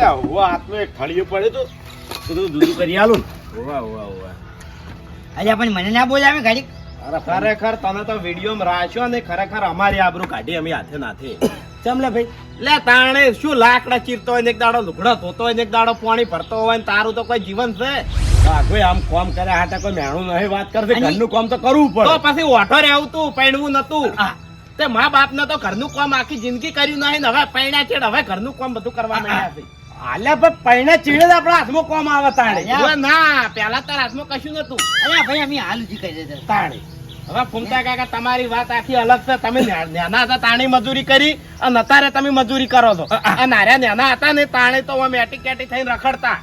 એટલે હવે હાથમાં એક થળિયું પડ્યું હતું બધું દૂધું કરી આલું ને. ઓવા ઓવા ઓવા અલ્યા પણ મને ના બોલાવે ઘડીક ખરેખર તમે તો વિડીયોમાં રાખ્યો ને ખરેખર અમારી આબરૂ કાઢી અમે હાથે નાથે. ચમ ભાઈ? લે તાણે શું લાકડા ચીરતો હોય ને એક દાડો લુગડો ધોતો હોય ને એક દાડો પાણી ભરતો હોય ને તારું તો કોઈ જીવન છે? કોઈ આમ કોમ કરે હાટે કોઈ મેણું નહીં વાત કરશે ઘરનું કોમ તો કરવું પડે. તો પછી ઓઠો રહેવું તું પૈણવું નતું. તે મા બાપ ને તો ઘરનું કામ આખી જિંદગી કર્યું નહીં હવે પૈણા છે હવે ઘરનું કામ બધું કરવા માંડ્યા છે. હાલે પણ પૈણા ચીડે જ આપણા હાથમાં કોમ આવે તાણે. ના પેલા તારા હાથમાં કશું નતું અલ્યા ભાઈ અમે હાલ ઉજી કરી દેતા તાણી. હવે ફૂમતા કાકા તમારી વાત આખી અલગ છે. તમે નાના હતા તાણે મજૂરી કરી અને અત્યારે તમે મજૂરી કરો છો. અને નાર્યા નાના હતા ને તાણે તો અમે એટી કેટી થઈને રખડતા.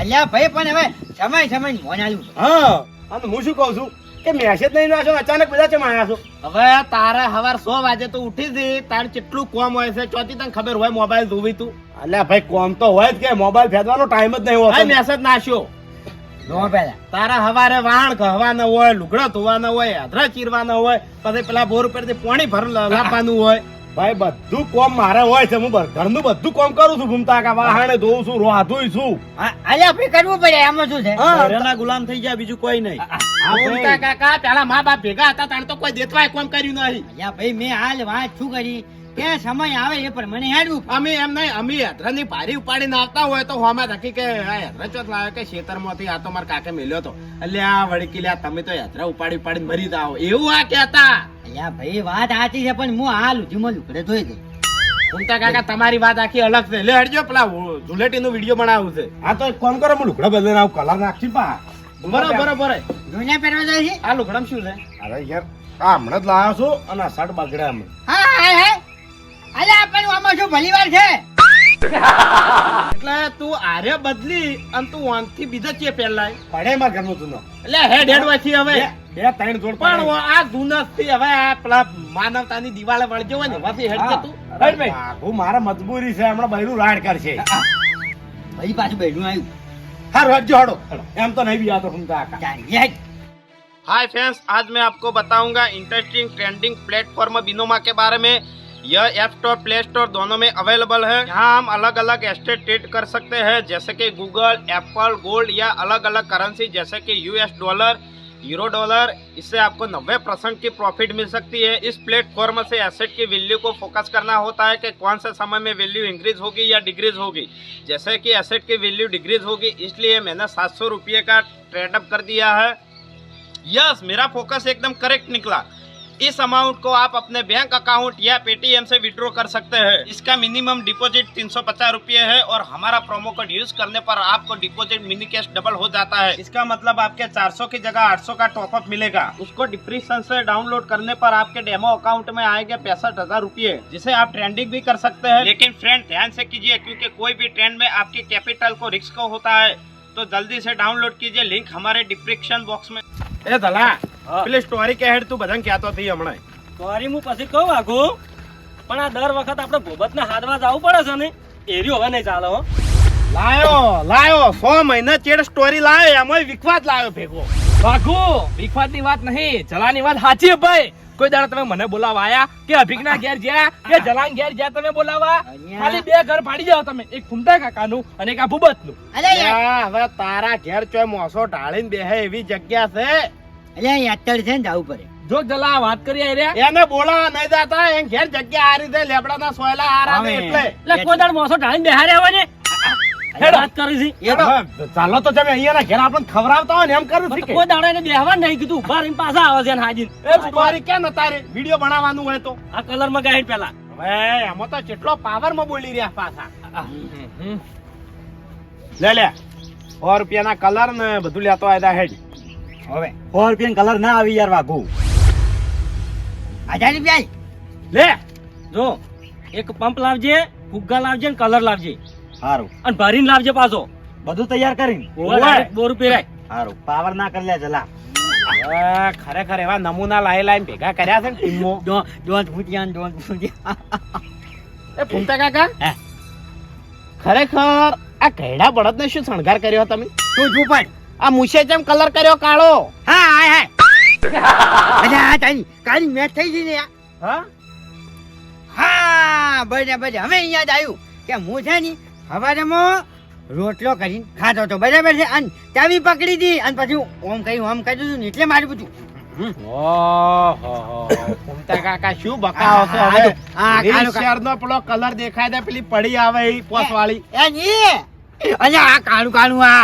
અલ્યા ભાઈ પણ હવે સમય સમય મોન આલ્યું હા અને હું શું કહું છું? કે મેસેજ નહીં નાખો અચાનક બધા ચમ આવ્યા છો? હવે તારે હવાર સો વાગે તો ઉઠી જી તાર કેટલું કોમ હોય છે? ચોથી તને ખબર હોય મોબાઈલ ધોવી તું? અલ્યા ભાઈ કોમ તો હોય જ કે. મોબાઈલ ફેંદવાનો ટાઈમ જ નહીં હોય મેસેજ નાખ્યો. તારા હવારે વાણ કહવાના હોય લુગડા ધોવાના હોય આધરા ચીરવાના હોય પછી પેલા બોર ઉપરથી પાણી ભર લાવવાનું હોય. ભાઈ બધું કોમ મારે હોય છે. હું ઘર ઘરનું બધું કોમ કરું છું ભૂમતા કા વાહણે ધોઉં છું રોધું છું. અલ્યા ભાઈ કરવું પડે એમાં શું છે? ઘરેના ગુલામ થઈ ગયા બીજું કોઈ નહીં. ઘૂમતા કાકા પેલા મા બાપ ભેગા હતા તાણે તો કોઈ દેતવાય કોમ કર્યું નહીં. અલ્યા ભાઈ મેં હાલ વાત શું કરી? કે સમય આવે એ પણ મને હેડવું અમે એમ નહીં અમે હેદરાની ભારી ઉપાડી નાખતા હોય તો હોમાં ધકી કે આ લાવે કે ખેતરમાંથી આ તો મારા કાકે મેલ્યો હતો. એટલે આ વળકી લ્યા તમે તો હેદરા ઉપાડી ઉપાડીને મરી જાઓ. એવું આ કહેતા. અલ્યા ભાઈ વાત સાચી છે પણ હું હાલ ઉજીમાં લુકડે ધોઈ દઉં ઉમતા કાકા તમારી વાત આખી અલગ છે. લે હડજો પેલા ઝુલેટી નું વીડિયો બનાવું છે. હા તો કોમ કરો હું લુકડા બદલે આવું કલર નાખી પા બરોબર બરાબર જોઈને પહેરવા જાય છે? આ લુગડામાં શું છે? અરે યાર આ હમણાં જ લાવ્યો છું? અને આ શર્ટ બગડ્યા અમે. હા હા હા. અલ્યા પણ આમાં શું ભલી વાર છે? એટલે તું આરે બદલી અને તું વાંથી બીજા ચે પહેલા પડે માં ઘરનું જૂનો. એટલે હેડ હેડ વાથી હવે. બે ત્રણ જોડ પણ આ ધુનસથી હવે આ પેલા માનવતાની દિવાલે વળજો હોય ને વાથી હેડ કે તું. હેડ ભાઈ. હું મારા મજબૂરી છે હમણાં બૈરું રાડ કરશે. ભાઈ પાછું બેઠું આવ્યું. हर हट जोड़ो हम तो नहीं भी याद रखूँगा हाय फ्रेंड्स आज मैं आपको बताऊँगा इंटरेस्टिंग ट्रेंडिंग प्लेटफॉर्म बिनोमा के बारे में। यह एप स्टोर प्ले स्टोर दोनों में अवेलेबल है। यहाँ हम अलग अलग एस्टेट ट्रेड कर सकते हैं जैसे कि गूगल एप्पल गोल्ड या अलग अलग करेंसी जैसे कि यूएस डॉलर यूरो डॉलर, इससे आपको 90 परसेंट की प्रॉफिट मिल सकती है। इस प्लेटफॉर्म से एसेट की वैल्यू को फोकस करना होता है कि कौन से समय में वैल्यू इंक्रीज होगी या डिक्रीज होगी। जैसे कि एसेट की वैल्यू डिक्रीज होगी, इसलिए मैंने सात सौ का ट्रेडअप कर दिया है। यस मेरा फोकस एकदम करेक्ट निकला। इस अमाउंट को आप अपने बैंक अकाउंट या पेटीएम से विड्रो कर सकते हैं। इसका मिनिमम डिपॉजिट तीन सौ है और हमारा प्रोमो कोड यूज़ करने पर आपको डिपॉजिट मिनी कैश डबल हो जाता है। इसका मतलब आपके 400 की जगह 800 का टॉपअप मिलेगा। उसको डिप्रीसन से डाउनलोड करने पर आपके डेमो अकाउंट में आएगा पैंसठ हज़ार रूपए जिसे आप ट्रेंडिंग भी कर सकते हैं। लेकिन फ्रेंड ध्यान ऐसी कीजिए, क्यूँकी कोई भी ट्रेंड में आपके कैपिटल को रिस्क होता है तो जल्दी ऐसी डाउनलोड कीजिए लिंक हमारे डिस्क्रिप्शन बॉक्स में। ए दला પેલી સ્ટોરી કે હેડ તું બધાને કહેતો થઈ હમણાં સ્ટોરી હું પછી કહું આખું પણ આ દર વખત આપણે ભોબતને હાથમાં જવું પડે છે ને. એરી હવે નહીં ચાલે હો. લાયો લાયો સો મહિના ચેડ સ્ટોરી લાયો એમાં વિખવાદ લાયો ભેગો. વાઘુ વિખવાદની વાત નહીં જલાની વાત સાચી ભાઈ. કોઈ દાડો તમે મને બોલાવા આયા કે અભિકના ઘેર જ્યાં કે જલાન ઘેર જ્યાં તમે બોલાવા. ખાલી બે ઘર પાડી જાવ તમે એક ફૂમતા કાકાનું અને એક આ ભૂબતનું હવે તારા ઘેર ચોય મોસો ઢાળીને બેહે એવી જગ્યા છે. અલ્યા યાત્તર છે ને જવું પડે. જો જલા વાત કરી આઈ રહ્યા એને બોલાવા નહીં જાતા એમ ઘેર જગ્યા આ રીતે લેબડાના સોયલા હારા ને એટલે. એટલે કોદાળ મોસો ઢાળીને બેહારે આવે ને? વાત કરી છે. એ તો હવે ચાલો તો તમે અહીંયાના ઘેર આપણને ખવડાવતા હોય ને એમ કરું છું કોઈ દાડા એને બેહવા નહીં કીધું ઊભા રહીને પાછા આવે છે હાજી એ કેમ તારે વીડિયો બનાવવાનું હોય તો. આ કલરમાં ગાઈડ પેલા. હવે એમાં તો કેટલો પાવરમાં બોલી રહ્યા પાછા. લે લે. સો રૂપિયાના કલર ને બધું લેતો આવ્યા હેડ. હવે સો રૂપિયા કલર ના આવી યાર વાઘુ. હજાર રૂપિયા લે! જો એક પંપ લાવજે ફુગ્ગા લાવજે ને કલર લાવજે. સારું અને ભરીને લાવજે પાછો. બધું તૈયાર કરીને. બોર પહેરાય સારું પાવર ના કરી લે. જલા હવે ખરેખર એવા નમૂના લાઈ લાઈને ભેગા કર્યા છે ને ટીમો ડોન ડોન ફૂટિયા ને ડોન ફૂટિયા. એ ફૂમતા કાકા? હે. ખરેખર આ ઘેડા બળદને શું શણગાર કર્યો તમે? તું પણ આ મુશે જેમ કલર કર્યો કાળો. હા હા હા અલ્યા આ તારી કાલી મેચ થઈ ગઈ ને હા? હા બરાબર હવે અહીંયા જ આવ્યું કે હું છે ને હવારમાં રોટલો કરીને ખાતો હતો. બરાબર છે? અને ચાવી પકડી હતી અને પછી ઓમ કહ્યું ઓમ કહી દીધું ને એટલે મારું પૂછ્યું. કાકા શું બકાવો છો આ હવે? આ કાળો પેલો કલર દેખાય પેલી પડી આવે એ પોસ વાળી. એ આ કાળું કાળું આ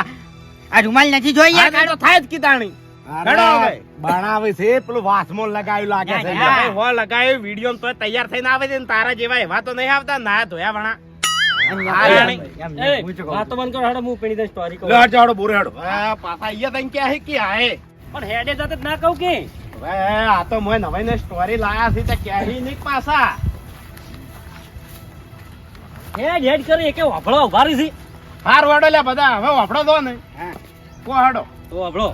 આ રૂમાલ નથી જોઈ યાર? કાઢો થાય જ કીતાણી હવે. બનાવે છે પેલું વાસમોન લગાવ્યું લાગે છે હો લગાવ્યો વીડિયો તો તૈયાર થઈને આવે છે ને તારા જેવા એવા તો નહીં આવતા ના ધોયા વણા. હું કહું વાતો બંધ કરો હેડો હું પેણી દઈ સ્ટોરી કહું. લે જાડો બોરે હેડો. પાછા અહીંયા હે કે આએ પણ હેડે જાતે જ ના કહું કે. હવે આ તો મોય નવાઈ ને સ્ટોરી લાયા છે તે ક્યાંય નહીં પાછા. હેડ હેડ કરી એકે છે. હાર વાડો લે બધા. હવે વાપડો દો ને કો હાડો. તો વાપડો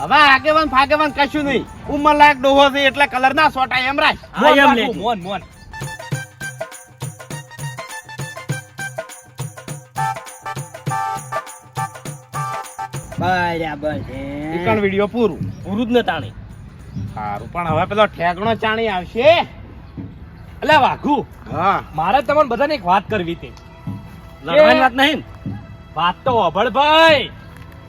હવે આગેવાન ફાગેવાન કશું નહીં. ઉંમર લાયક ડોહો છે એટલે કલર ના સોટાય એમ રાખ મોન મોન બરાબર છે. વીડિયો પૂરું. પૂરું જ ને તાણી. સારું પણ હવે પેલો ઠેકણો ચાણી આવશે. એટલે વાઘુ હા. મારે તમને બધાને એક વાત કરવી હતી. લડવાની વાત નહીં? વાત તો અભળભાઈ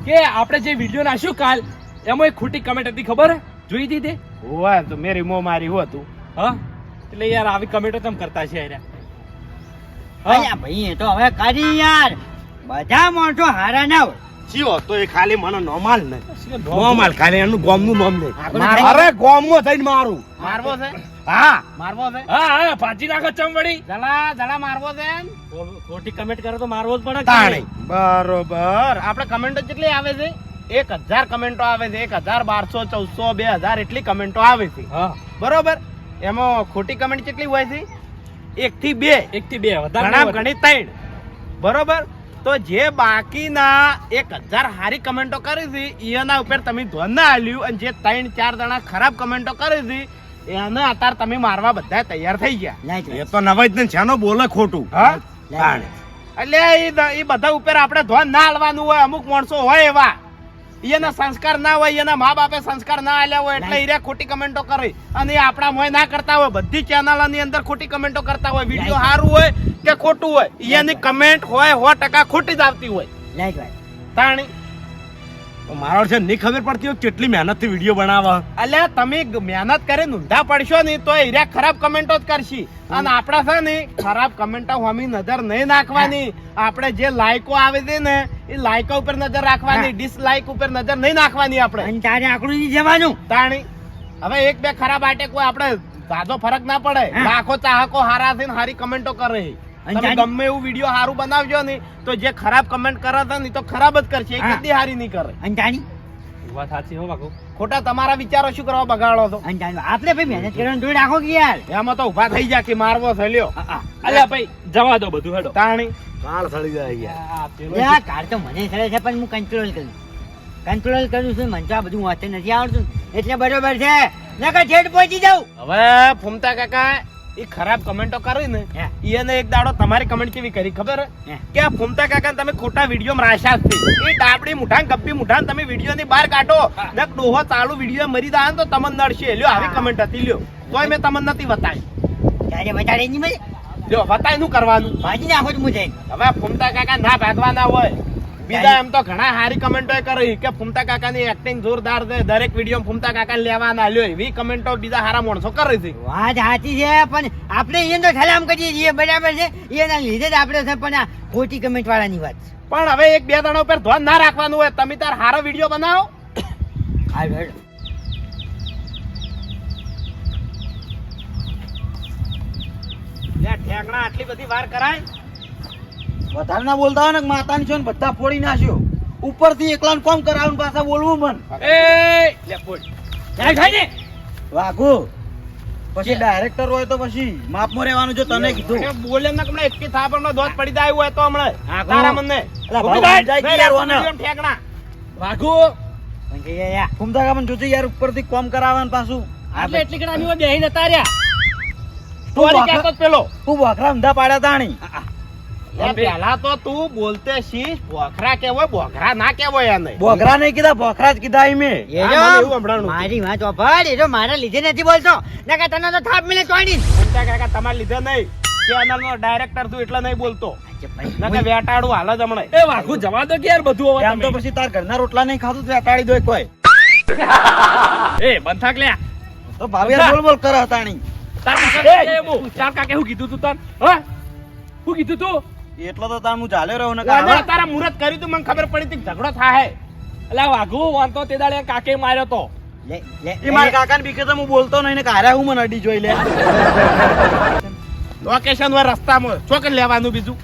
કે આપણે જે વીડિયો નાખ્યું કાલ એમાં એક ખોટી કમેન્ટ હતી ખબર? હે? જોઈ હતી તે? હોય તો મેં રીમો મારી હું હતું હા? એટલે યાર આવી કમેન્ટો તમે કરતા છે યાર. અલ્યા ભાઈ એ તો હવે કરી યાર. બધા માણસો હારા ના હોય. જીવો તો એ ખાલી મને નોમાલ ને નોમ- નોમાલ ખાલી એનું નામ આપણું માર- થઈને મારવો છે? હા. મારવો છે? હા હા ભાજી નાખો ચમવડી. જલા જલા મારવો છે? ખોટી કમેન્ટ કરે તો મારવો જ પડે બરોબર. આપણે કમેન્ટો કેટલી આવે છે? એક હજાર કમેન્ટો આવે છે. એક હજાર બારસો ચૌદસો બે હજાર એટલી કમેન્ટો આવે છે. હા. બરોબર? એમાં ખોટી કમેન્ટ કેટલી હોય છે? એક થી બે. એક થી બે વધારે ઘણી ત્રણ. બરોબર? તો જે બાકીના એક હજાર હારી કમેન્ટો કરી હતી એના ઉપર તમે ધ્વન ના આલ્યું અને જે ત્રણ ચાર જણા ખરાબ કમેન્ટો કરી હતી એને અત્યારે તમે મારવા બધા તૈયાર થઈ ગયા. એ તો નવાજ ને છાનો બોલે ખોટું? હા? એટલે એ બધા ઉપર આપણે ધ્વન ના આલવાનું હોય અમુક માણસો હોય એવા. એના સંસ્કાર ના હોય એના મા બાપે સંસ્કાર ના આલ્યા હોય એટલે એરિયા ખોટી કમેન્ટો કરે. અને એ આપણા મોય ના કરતા હોય બધી ચેનલની અંદર ખોટી કમેન્ટો કરતા હોય વીડિયો સારું હોય કે ખોટું હોય એની કમેન્ટ હોય સો ટકા ખોટી જ આવતી હોય. તાણી. મારો છે નહીં ખબર પડતી હોય કેટલી મહેનતથી વીડિયો બનાવવા અલ્યા તમે મહેનત કરી ઊંધા પડશો ને તો એર્યા ખરાબ કમેન્ટો જ કરશી. અને આપડા છે ને ખરાબ કમેન્ટો હોમી નજર નહીં નાખવાની. આપણે જે લાયકો આવે છે ને એ લાયકો ઉપર નજર રાખવાની. ડિસલાઇક ઉપર નજર નહીં નાખવાની આપણે. અને તારે આકડું જવાનું. તાણી હવે એક બે ખરાબ આટે કોઈ આપણે જાજો ફરક ના પડે. લાખો ચાહકો હારા થઈને હારી કમેન્ટો કરે. તમે ગમે એવું વીડિયો સારું બનાવજો ને તો જે ખરાબ કમેન્ટ કરે છે ને તો ખરાબ જ કરશે. એ કદી હારી નહીં કરે. અંજાણી વાત સાચી હો બાકુ. ખોટા તમારા વિચારો શું કરવા બગાડો છો? આપણે ભાઈ મહેનત કરવાનું જોઈ રાખો કે યાર? એમાં તો ઊભા થઈ જા કે મારવો થયો. અલ્યા ભાઈ જવા દો બધું હેડો. તાણી. કાળ સળી જાય યાર. કાર તો મને સળે છે પણ હું કંટ્રોલ કરું. કંટ્રોલ કરું છું મને તો આ બધું વાંચે નથી આવડતું. એટલે બરોબર છે. નકર છેડ પહોંચી જાઉં. હવે ફૂમતા કાકા એ ખરાબ કમેન્ટો કરી ને એને એક દાડો તમારી કમેન્ટ કેવી કરી ખબર. કે આ ફૂમતા કાકા તમે ખોટા વીડિયો રાશા છે. એ ડાબડી મુઠાન ગપ્પી મુઠાન તમે વીડિયો ની બહાર કાઢો. ને ડોહો ચાલુ વીડિયો મરી જાય ને તો તમને નડશે. લ્યો આવી કમેન્ટ હતી લ્યો. તોય મેં તમને નથી બતાવી. ત્યારે બતાડે નહીં મેં લ્યો બતાયનું કરવાનું? ભાજી નાખો જ મુજે. હવે ફૂમતા કાકા ના ભાગવાના હોય. બીજા એમ તો ઘણા હારી કમેન્ટો કરી કે ફૂમતા કાકાની એક્ટિંગ જોરદાર છે. દરેક વીડિયો ફૂમતા કાકા લેવાના લ્યો. એવી કમેન્ટો બીજા હારા માણસો કરે છે. વાત સાચી છે પણ આપણે એને તો સલામ કરીએ છીએ બરાબર છે? એના લીધે જ આપણે છે પણ આ ખોટી કમેન્ટ વાળાની વાત પણ હવે એક બે દાણા ઉપર ધ્યાન ના રાખવાનું હોય. તમે તાર હારો વીડિયો બનાવો. હાય ભાઈ ઠેકણા આટલી બધી વાર કરાય. વધારે ના બોલતા હોય ને માતાની છો ને બધા ફોડી નાખ્યો. ઉપરથી એકલા કોમ કરાવું પાછા બોલવું મન. એ ને. વાઘુ પછી ડાયરેક્ટર હોય તો પછી માપમાં રહેવાનું જો તને કીધું. એ બોલે ને હમણાં એકથી પણ દોત પડી જાય હોય તો હમણાં. તારા. મને ઠેકણા. વાઘુ. ફૂમતા કામ જોજે યાર ઉપરથી કોમ કરાવવાનું પાછું. આટલે એટલી તાર્યા. સ્ટોરી કહેતો જ તું વાખરા ઊંધા પાડ્યા તાણી. લે, તો તું બોલતે શીશ બોખરા કેવાય બોખરા ના કેવાય એને. બોઘરા નહીં કીધા બોખરા જ કીધા ઈ મેં એ આ જો મને એવું સંભળાણું. મારી વાત વાપર એ જો મારા લીધે નથી બોલતો. નકર તને તો થાપ મિલે તોડી ઘૂમતા કાકા તમારે લીધે નહીં. ચેનલ નો ડાયરેક્ટર તું એટલે નહીં બોલતો. નકર વેટાડું હાલ જ હમણાં. એ વાઘુ જવા દો કે યાર બધું હવે આમ તો પછી તાર ઘરના રોટલા નહીં ખાતું તો અટાડી દો કોઈ. એ બંથાક લે લ્યા. તો ભાવિયા બોલ બોલ કર હતાણી. તાર કાકા હું કીધું તું તાર હા? હું કીધું તું? એટલો તો તાર હું ચાલ્યો રહ્યો ને તારા મુહૂર્ત કર્યું તું મને ખબર પડી હતી ઝઘડો થાય એટલે વાઘુ વાંધો તે દાડે કાકે માર્યો તો. એ મારા કાકાને બીકે તો હું બોલતો નહીં ને કારે હું મને અડી જોઈ લે. લોકેશન વાર રસ્તામાં ચોકન લેવાનું બીજું?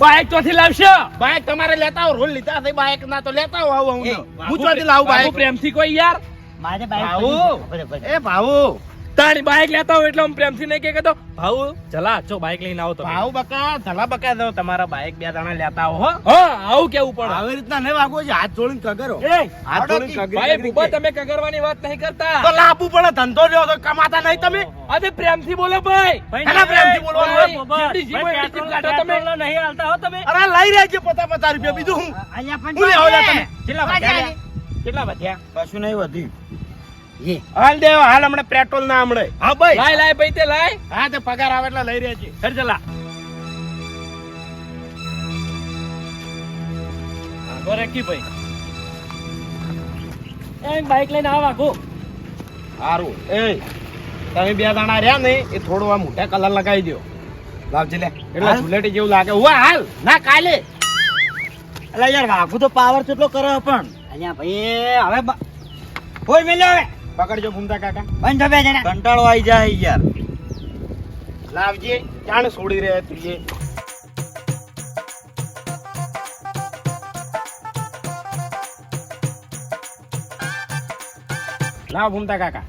બાઇક ચોથી લાવશો? બાઇક તમારે લેતા હો રોલ લીધા છે બાઇક ના તો લેતા હો આવું હું હું ચોથી લાવું બાઇક પ્રેમથી કોઈ યાર. મારે બાઇક એ ભાઉ તારી બાઈક લેતા હોય એટલે હું પ્રેમથી નહીં કે કહેતો ભાઉ ચલા છો બાઈક લઈને આવો તો ભાઉ બકા ધલા બકા દો તમારા બાઇક બે દાણા લેતા હો. હો આવું કેવું પડે? આવી રીતના નહીં વાગો છે હાથ જોડીને કગરો. એ હાથ જોડીને કગરો ભાઈ બુબા તમે કગરવાની વાત નહીં કરતા. તો લાપુ પડે ધંધો લ્યો તો કમાતા નહીં તમે? અરે પ્રેમથી બોલો ભાઈ. એના પ્રેમથી બોલો? ભાઈ, હોય? જીવો એટલી કાઢો તમે. નહીં હાલતા હો તમે. અરે લઈ રહેજે પોતા પચાસ રૂપિયા બીજું હું? અહીંયા પણ હું લેવો તમે? કેટલા વધ્યા કેટલા વધ્યા કશું નહીં વધ્યું. હાલ દેવ હાલ હમણાં પેટ્રોલ ના હમણે. હા ભાઈ. લાય લાય ભાઈ તે લાય. હા તે પગાર આવે એટલે લઈ રહેજે. ઘર ચલા. આગો રેકી ભાઈ. એ બાઈક લઈને આવા ગો સારું એ તમે બે દાણા રહ્યા ને એ થોડો આ મોટા કલર લગાવી દો લાવજે લે. એટલે? ધૂળેટી જેવું લાગે. ઉવા હાલ. ના કાલે. એટલે યાર વાઘુ તો પાવર કેટલો કરે પણ. અહીંયા ભાઈ હવે બ- બોલ મેલ્યો હવે? પકડજો ઘૂમતા કાકા. બંધો બે જણા. કંટાળો આવી જાય યાર. લાવજે જાણ છોડી રહ્યા તુજે લાવ ઘૂમતા કાકા.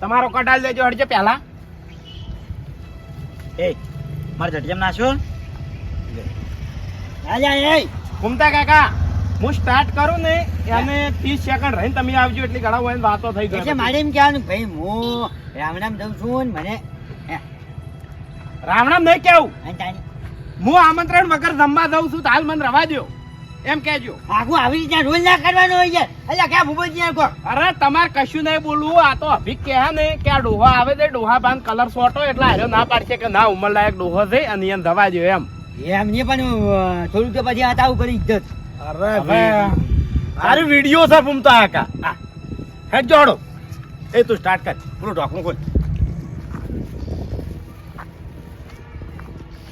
તમારો કટાલ દેજો હડજો પહેલા. એ મારે જટિયામ નાશો રાજા એ ઘૂમતા કાકા. હું સ્ટાર્ટ કરું ને અને ત્રીસ સેકન્ડ રહીને તમે આવજો એટલી ઘણા હોય વાતો થઈ એટલે ગઈ મારે એમ કહેવાનું ભાઈ હું રામ રામ દઉં છું ને મને રામ રામ નહીં કેવું? હું આમંત્રણ વગર જમવા દઉં છું તાલ હાલ મને રવા દો એમ કેજો આખું આવી રીતે રોલ ના કરવાનો હોય છે. એટલે ક્યાં ભૂપતજી યાર અરે તમારે કશું નહીં બોલવું આ તો અભિક કહે ને કે આ ડોહા આવે છે ડોહા બાંધ કલર સોટો એટલે હાર્યો ના પાડશે કે ના ઉંમર લાયક ડોહો છે અને એને દવા દો એમ. એમને પણ થોડું તો પછી હટાવું કરી ઇજ્જત અરે અરે વીડિયો છે ફૂમતા આકા હે જોડો એ તું સ્ટાર્ટ કર. પૂરું ઢોકણું ખોલ.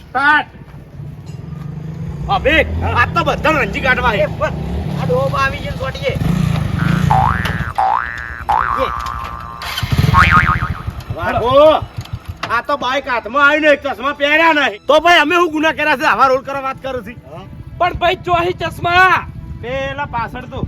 સ્ટાર્ટ અભિક આ તો બધા રંજી કાઢવા હે આ ડોબા આવી જઈને છોડીએ. વાગો આ તો બાઈક હાથમાં આવીને એક ચશ્મા પહેર્યા નહીં. તો ભાઈ અમે હું ગુના કર્યા છે? આવા રોલ કરવા વાત કરું છું. પણ ભાઈ ચોહી ચશ્મા. પેલા પાછળ તો.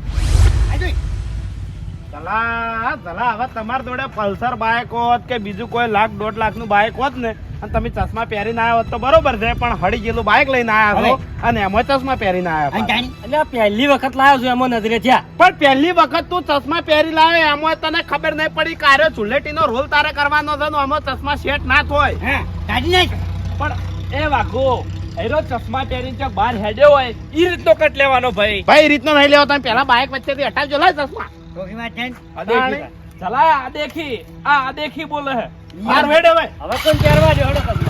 ચલા ચલા હવે તમારા જોડે પલ્સર બાઇક હોત કે બીજું કોઈ લાખ દોઢ લાખનું બાઇક હોત ને અને તમે ચશ્મા પહેરીને આવ્યા હોત તો બરોબર છે પણ હળી ગયેલું બાઇક લઈને આવ્યા છો અને એમાં ચશ્મા પહેરીને ના આવ્યા એટલે પહેલી વખત લાવ્યો છું એમાં નજરે થયા પણ પહેલી વખત તું ચશ્મા પહેરી લાવે એમાં તને ખબર નહીં પડી કે આરે ચુલેટીનો રોલ તારે કરવાનો છે ને એમાં ચશ્મા સેટ ના થાય કાઢી નાખ. પણ એ વાઘો એનો ચશ્મા પહેરીને ચોક બહાર હેડ્યો હોય ઈ રીતનો કટ લેવાનો ભાઈ. ભાઈ રીતનો નહીં લેવો તમે પેલા બાઇક વચ્ચેથી હટાવજો લાય ચશ્મા. ચલા આ દેખી આ આ દેખી બોલે હે. બાર વેડ હવે હવે કોણ પહેરવા જો હેડો તમે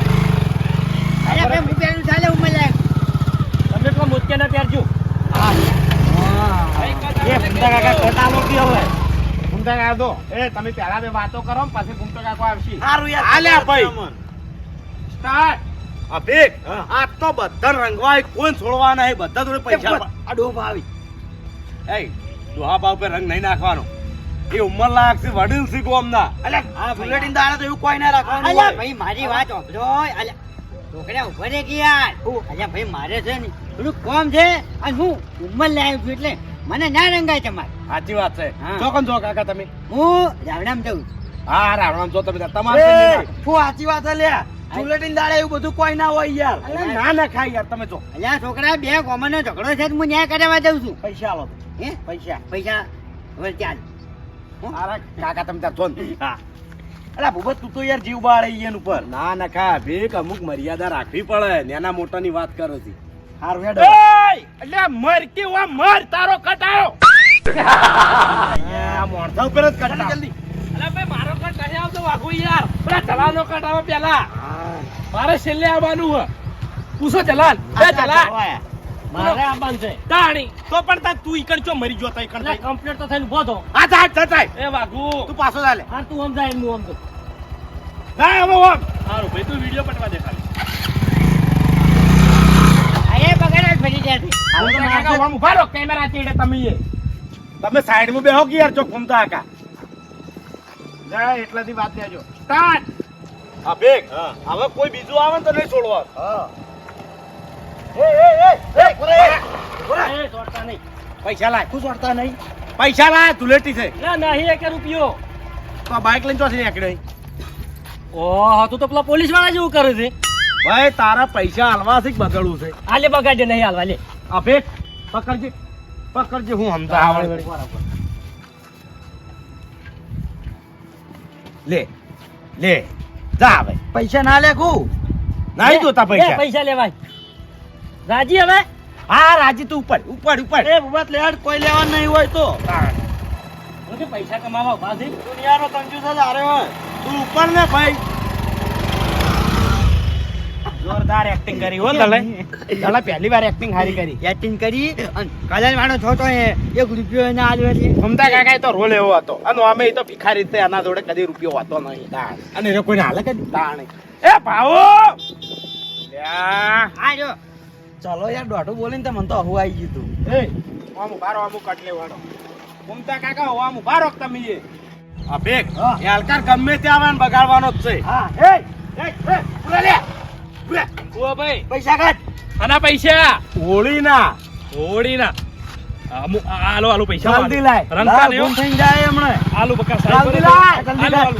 અરે ભાઈ હું પહેરું ચાલે હું લાયક તમે પેલા મુસ્કે ના પહેરજો. એ ભૂમતા કાકા કહેતા નથી હવે. ભૂમતા કાકા દો એ તમે પહેલા બે વાતો કરો પછી ભૂમતા કાકો આવશે. સારું યાર આલે ભાઈ. સ્ટાર્ટ. અભિક આ તો બધા રંગવાય કોઈ છોડવા નહીં બધા જોડે પૈસા આ આવી એ દોહા ભાવ પર રંગ નહીં નાખવાનો. એ ઉંમર લાગશે વડીલ છે ગોમના અલે આ બુલેટિન દાડે તો એવું કોઈ ના રાખવાનું અલે ભાઈ મારી વાત સાંભળો. અલે છોકરા ઊભા રે કે યાર અલ્યા ભાઈ મારે છે ને થોડું કોમ છે અને હું ઉંમર લાવ્યો છું એટલે મને ના રંગાય તમારે. સાચી વાત છે. ચોકન જો કાકા તમે? હું રાવણામ જઉં હા રાવણામ જો તમે તમારે શું સાચી વાત છે લ્યા. બુલેટિન દાડે એવું બધું કોઈ ના હોય યાર. ના ના. ખાય યાર તમે જો. અલ્યા છોકરા બે કોમનો ઝઘડો છે હું ન્યાય કરાવવા જઉં છું. પૈસા આલો હે? પૈસા. પૈસા? હવે ચાલ. અરે કાકા તમે ત્યાં જો હા. અલા ભૂપત તું તો યાર જીવ બાળે ઈયન ઉપર. ના ના ખા ભીક અમુક મર્યાદા રાખવી પડે. મોટા મોટાની વાત કરો છી. હારું હેડો. એટલે મર કે વા મર તારો કટાયો. આ મોણસા ઉપર જ કટા જલ્દી અલા ભાઈ મારો કટ નહીં આવતો વાઘુ યાર. પેલા ચલાનો કટાવો પેલા. મારે છેલ્લે આવવાનું હે પૂછો જલાલ. બે જલાલ. મારે આવવાનું છે. તાણી. તો પણ તા તું ઈકડ ચો મરી જોતા ઈકણ એટલે કમ્પ્લીટ તો થઈને થો. આ જા જા જા. એ વાઘુ. તું પાછો ચાલે. હા તું સમજાય હું સમજો ના હવે ઓમ. સારું ભાઈ તું વીડિયો પટવા દે ખાલી અરે બગાડે ફરી જાય. તો કાકા આમ ઊભા રહો. કેમેરા ચીડે તમે તમે સાઈડમાં બેહો કે યાર ચોક ઘૂમતા આકા જા એટલાથી વાત લેજો. સ્ટાર્ટ. હા બેગ હવે કોઈ બીજું આવે ને તો નહીં છોડવા. હા. એ એ એ એ પૂરે એ છોડતા નહીં. પૈસા લાય. તું છોડતા નહીં? પૈસા લાય ધુલેટી છે. ના નહીં એક રૂપિયો. તો આ બાઇક લઈને ચોથી નીકળે. ઓહો તું તો પેલા પોલીસવાળા જેવું કરે છે. ભાઈ તારા પૈસા હાલવા છે કે બગડવું છે. હાલે બગાડે નહીં હાલવા લે. આ પકડજે. પકડજે હું સમજા આવડે. લે. લે. જા હવે પૈસા ના લે કુ? નહીં જોતા પૈસા. પૈસા લેવાય. રાજી હવે? હા રાજી તું ઉપર ઉપર ઉપર એ ભૂપત લેડ કોઈ લેવા નહીં હોય તો. પૈસા કમાવા ઊભા છે દુનિયાનો કંજૂસ જ હારે હોય તું ઉપર ને ભાઈ. જોરદાર એક્ટિંગ કરી હો તલે તલે પહેલી વાર એક્ટિંગ હારી કરી. એક્ટિંગ કરી અને કલર વાળો છોટો એ એક રૂપિયો એને આલ્યો છે મમતા કાકા તો રોલ એવો હતો. અને અમે તો ભિખારી રીતે આના જોડે કદી રૂપિયો હતો નહીં. તાણ અને રે કોઈને હાલે કદી? તાણ એ ભાવો. આ જો. ચાલો યાર દોઢું બોલીને તો મને તો હવું આવી ગયું તું. એ આમ ઊભા આમ કટલે વાળો મમતા કાકા હો, આમ ઊભા તમે એ? આ બેગ. એ હલકાર ગમે ત્યાં બગાડવાનો જ છે. હા. એ એ. ઓ ભાઈ. પૈસા કાઢ. આના પૈસા. હોળી ના હોડી ના આલો આલો પૈસા જલ્દી લાય. રંગતા ને ગુમ થઈને જાય હમણાં. આલુ બકા જલ્દી લાય, જલ્દી લાય.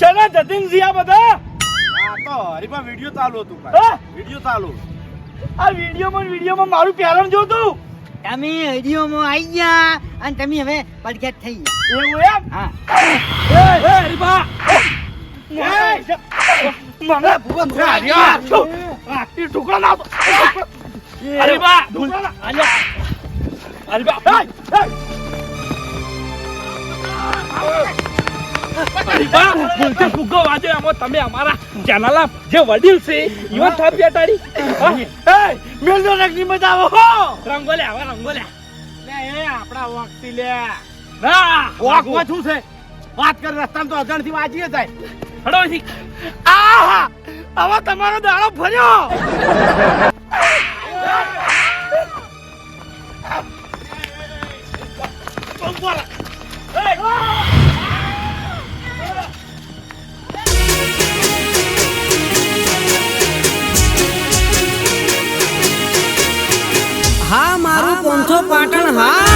શેના જતીન જીયા બધા? તો હરીફા વિડિયો ચાલુ હતું વિડિયો ચાલુ. આ વિડીયોમાં વિડીયોમાં મારું પેરણ જોતું. તમે વિડીયોમાં આવી ગયા અને તમે હવે પડઘેટ થઈ ગયા. એવું એમ? હા. એ હરીબા મને ભૂપત યાર, શું? ટુકડો ના હરીબા હરીબા જે વડીલ છે વાત કર રસ્તામાં તો અજાણ વાજીએ જાય હડો. આહા હવે તમારો દાડો ફર્યો એ, 真好。